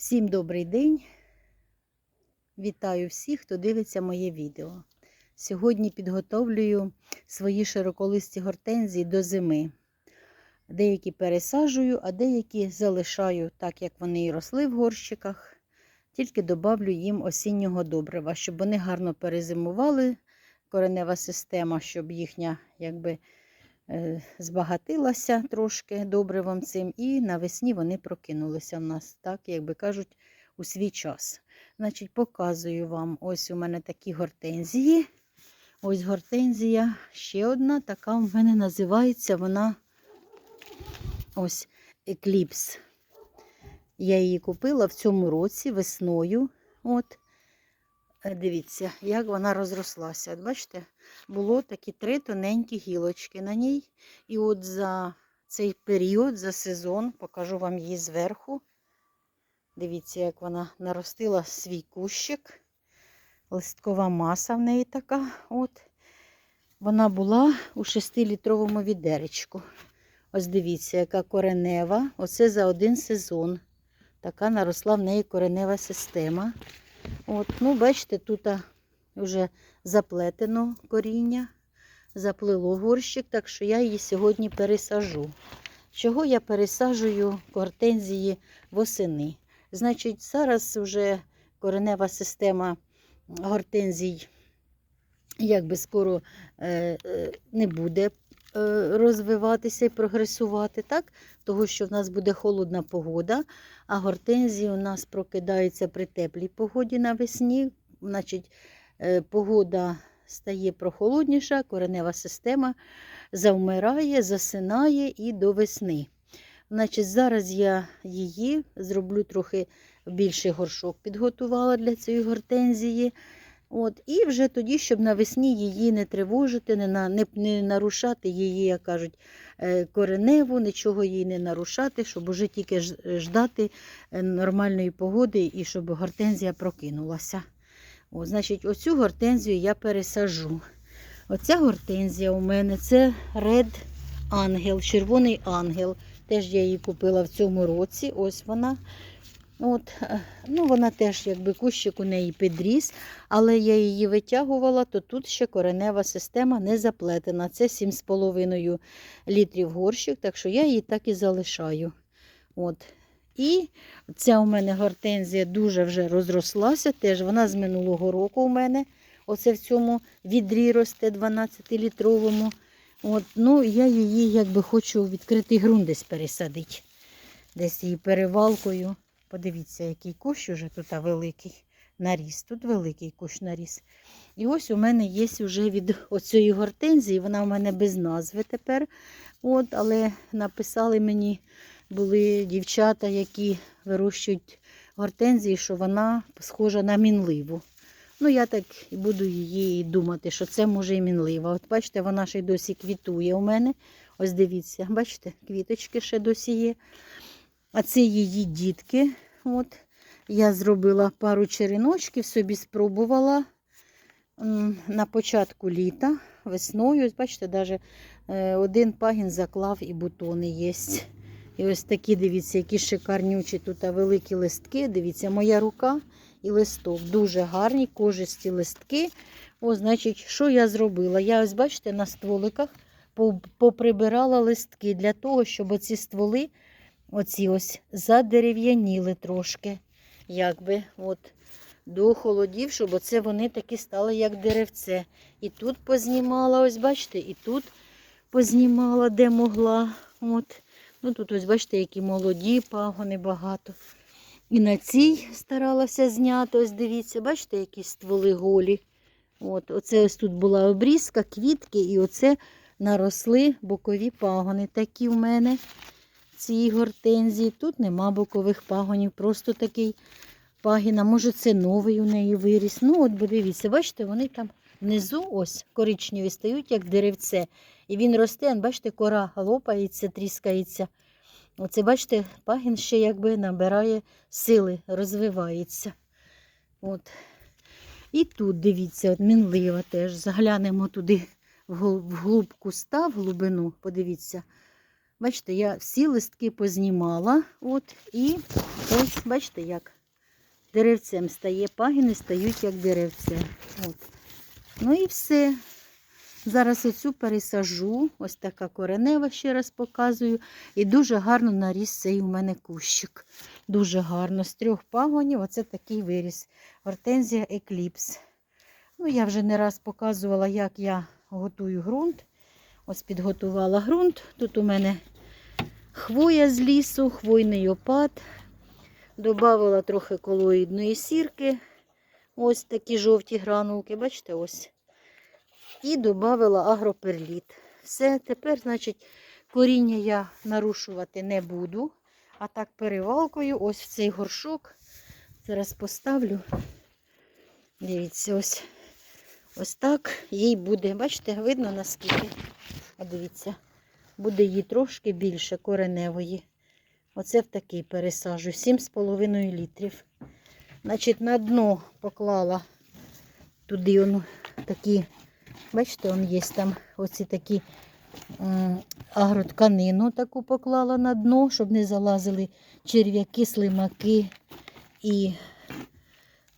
Всім добрий день. Вітаю всіх, хто дивиться моє відео. Сьогодні підготовлюю свої широколисті гортензії до зими. Деякі пересаджую, а деякі залишаю так, як вони і росли в горщиках. Тільки добавлю їм осіннього добрива, щоб вони гарно перезимували. Коренева система, щоб їхня якби, збагатилася трошки добривом цим, і навесні вони прокинулися в нас, так, як би кажуть, у свій час. Значить, показую вам ось у мене такі гортензії. Ось гортензія, ще одна, така в мене називається вона ось Екліпс. Я її купила в цьому році весною. От. Е, Дивіться, як вона розрослася. Бачите, було такі три тоненькі гілочки на ній. І от за цей період, за сезон, покажу вам її зверху. Дивіться, як вона наростила свій кущик. Листкова маса в неї така. От. Вона була у 6-літровому відеречку. Ось дивіться, яка коренева. Оце за один сезон. Така наросла в неї коренева система. От, ну, бачите, тут вже заплетено коріння, заплило горщик, так що я її сьогодні пересажу. Чого я пересаджую гортензії восени? Значить, зараз вже коренева система гортензій якби скоро е, е, не буде розвиватися і прогресувати, так? Того, що в нас буде холодна погода, а гортензії у нас прокидаються при теплій погоді навесні. Значить, е, погода стає прохолодніша, коренева система завмирає, засинає і до весни. Значить, зараз я її зроблю трохи більший горшок, підготувала для цієї гортензії. От, І вже тоді, щоб навесні її не тривожити, не на, не, не нарушати її, як кажуть, е, кореневу, нічого їй не нарушати, щоб уже тільки ждати е, нормальної погоди і щоб гортензія прокинулася. От, значить, оцю гортензію я пересажу. Оця гортензія у мене це Red Ангел, червоний ангел. Теж я її купила в цьому році. Ось вона. От, е, ну, вона теж якби кущик у неї підріс, але я її витягувала, то тут ще коренева система не заплетена. Це 7,5 літрів горщик, так що я її так і залишаю. От. І ця у мене гортензія дуже вже розрослася, теж вона з минулого року у мене. Оце в цьому відрі росте 12-літровому. От, ну, я її якби хочу в відкритий ґрунт десь пересадити. Десь її перевалкою. Подивіться, який кущ уже тут великий наріс. Тут великий кущ наріс. І ось у мене є вже від оцієї гортензії, вона у мене без назви тепер. От, але написали мені, були дівчата, які вирощують гортензії, що вона схожа на мінливу. Ну, я так і буду її думати, що це може і мінлива. От бачите, вона ще й досі квітує у мене. Ось дивіться, бачите, квіточки ще досі є. А це її дітки. От. Я зробила пару череночків, собі спробувала на початку літа, весною. Бачите, навіть один пагін заклав і бутони є. І ось такі, дивіться, які шикарнючі тут великі листки. Дивіться, моя рука і листок. Дуже гарні, кожисті листки. О, значить, що я зробила? Я ось, бачите, на стволиках поприбирала листки для того, щоб оці стволи оці ось задерев'яніли трошки. Якби, от, до холодів, щоб оце вони такі стали, як деревце. І тут познімала, ось бачите, і тут познімала, де могла. От. Ну, тут ось бачите, які молоді пагони багато. І на цій старалася зняти. Ось дивіться, бачите, які стволи голі. От, оце ось тут була обрізка, квітки, і оце наросли бокові пагони. Такі в мене цієї гортензії. Тут нема бокових пагонів, просто такий пагін. А може це новий у неї виріс. Ну, от бо дивіться, бачите, вони там внизу ось коричневі стають, як деревце. І він росте, бачите, кора лопається, тріскається. Оце, бачите, пагін ще якби набирає сили, розвивається. От. І тут, дивіться, от мінлива теж. Заглянемо туди вгл- вглуб куста, в глибину, подивіться. Бачите, я всі листки познімала. От, і Ось, бачите, як деревцем стає, пагіни стають як деревце. От. Ну і все. Зараз оцю пересажу, ось така коренева, ще раз показую. І дуже гарно наріс цей у мене кущик. Дуже гарно. З трьох пагонів оце такий виріс. Гортензія Екліпс. Ну, я вже не раз показувала, як я готую ґрунт. Ось підготувала ґрунт. Тут у мене хвоя з лісу, хвойний опад. Добавила трохи колоїдної сірки. Ось такі жовті гранулки, бачите, ось. І додавила агроперліт. Все, тепер, значить, коріння я нарушувати не буду. А так перевалкою, ось в цей горшок. Зараз поставлю. Дивіться, ось ось так їй буде. Бачите, видно наскільки? А дивіться, буде їй трошки більше кореневої. Оце в такий пересаджу. 7,5 літрів. Значить, на дно поклала туди он, такі, бачите, он є там оці такі агротканину таку поклала на дно, щоб не залазили черв'яки, слимаки і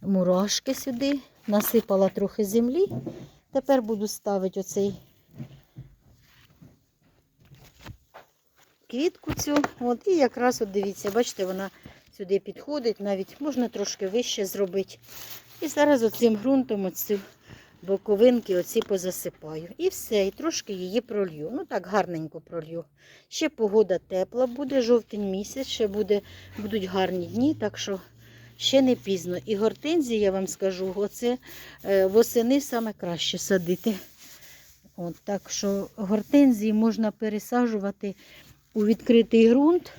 мурашки сюди. Насипала трохи землі. Тепер буду ставити оцей квітку цю. От, і якраз от дивіться, бачите, вона сюди підходить, навіть можна трошки вище зробити. І зараз оцим ґрунтом оцю боковинки оці позасипаю. І все, і трошки її пролью. Ну так гарненько пролью. Ще погода тепла буде, жовтень місяць, ще буде, будуть гарні дні, так що ще не пізно. І гортензії, я вам скажу, оце е, восени саме краще садити. От, так що гортензії можна пересаджувати у відкритий ґрунт.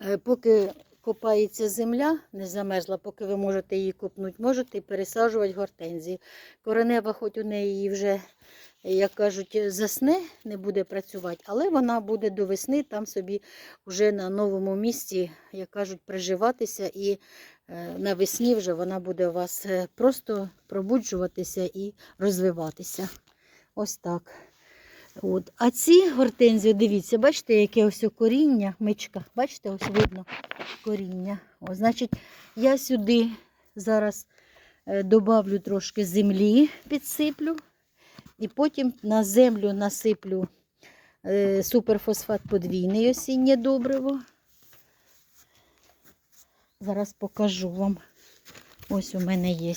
Е, Поки копається земля, не замерзла, поки ви можете її копнути, можете і пересаджувати гортензії. Коренева, хоч у неї вже, як кажуть, засне, не буде працювати, але вона буде до весни там собі вже на новому місці, як кажуть, приживатися і е, навесні вже вона буде у вас е, просто пробуджуватися і розвиватися. Ось так. От. А ці гортензії, дивіться, бачите, яке ось коріння, мичка, бачите, ось видно коріння. О, значить, я сюди зараз е, добавлю трошки землі, підсиплю, і потім на землю насиплю е, суперфосфат подвійний осіннє добриво. Зараз покажу вам. Ось у мене є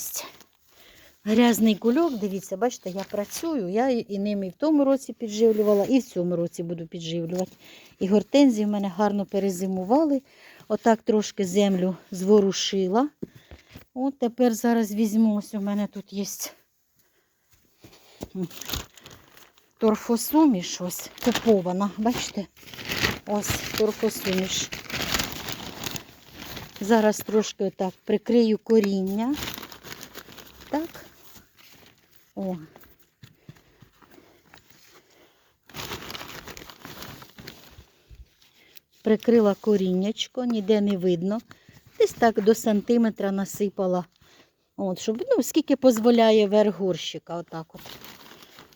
грязний кульок. Дивіться, бачите, я працюю, я і ними і в тому році підживлювала, і в цьому році буду підживлювати. І гортензії в мене гарно перезимували. Отак трошки землю зворушила. От тепер зараз візьму, ось у мене тут є торфосуміш, ось купована, бачите? Ось торфосуміш. Зараз трошки отак прикрию коріння. Так. О. Прикрила коріннячко, ніде не видно. Десь так до сантиметра насипала. От, щоб, ну, скільки дозволяє верх горщика. Отак от.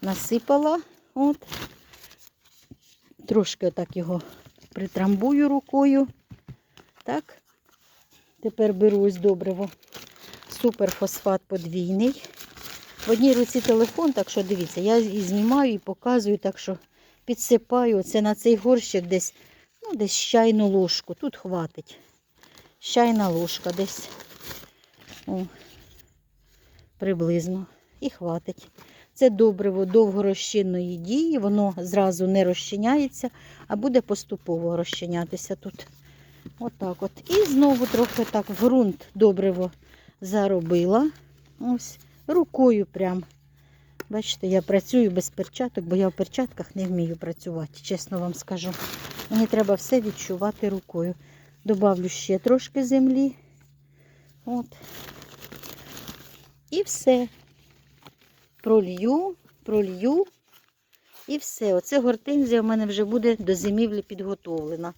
Насипала. От. Трошки отак його притрамбую рукою. Так. Тепер беру ось добриво. Суперфосфат подвійний. В одній руці телефон, так що дивіться, я і знімаю і показую, так що підсипаю. Це на цей горщик десь, ну, десь чайну ложку. Тут хватить. Чайна ложка десь. О, приблизно. І хватить. Це добриво довгорозчинної дії, воно зразу не розчиняється, а буде поступово розчинятися тут. Отак от. І знову трохи так в ґрунт добриво заробила. Ось, рукою прям. Бачите, я працюю без перчаток, бо я в перчатках не вмію працювати, чесно вам скажу. Мені треба все відчувати рукою. Добавлю ще трошки землі. От. І все. Пролью, пролью. І все. Оце гортензія в мене вже буде до зимівлі підготовлена.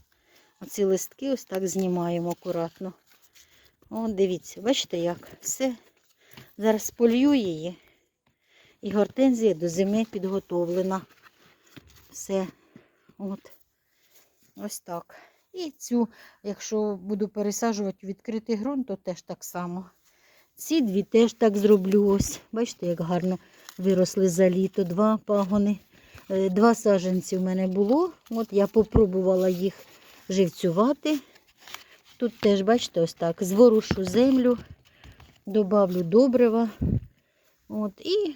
Оці листки ось так знімаємо акуратно. От дивіться, бачите як? Все. Зараз полью її. І гортензія до зими підготовлена. Все. От. Ось так. І цю, якщо буду пересаджувати у відкритий ґрунт, то теж так само. Ці дві теж так зроблю. Ось. Бачите, як гарно виросли за літо. Два пагони. Е, Два саджанці в мене було. От я попробувала їх живцювати. Тут теж, бачите, ось так. Зворушу землю, добавлю добрива. От, і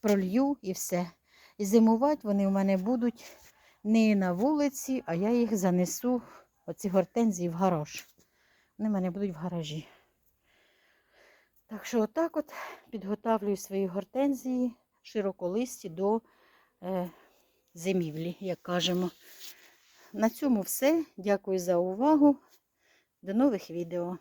пролью і все. І зимувати вони в мене будуть не на вулиці, а я їх занесу, оці гортензії, в гараж. Вони в мене будуть в гаражі. Так що отак от підготавлюю свої гортензії широколисті до е, зимівлі, як кажемо. На цьому все. Дякую за увагу. До нових відео.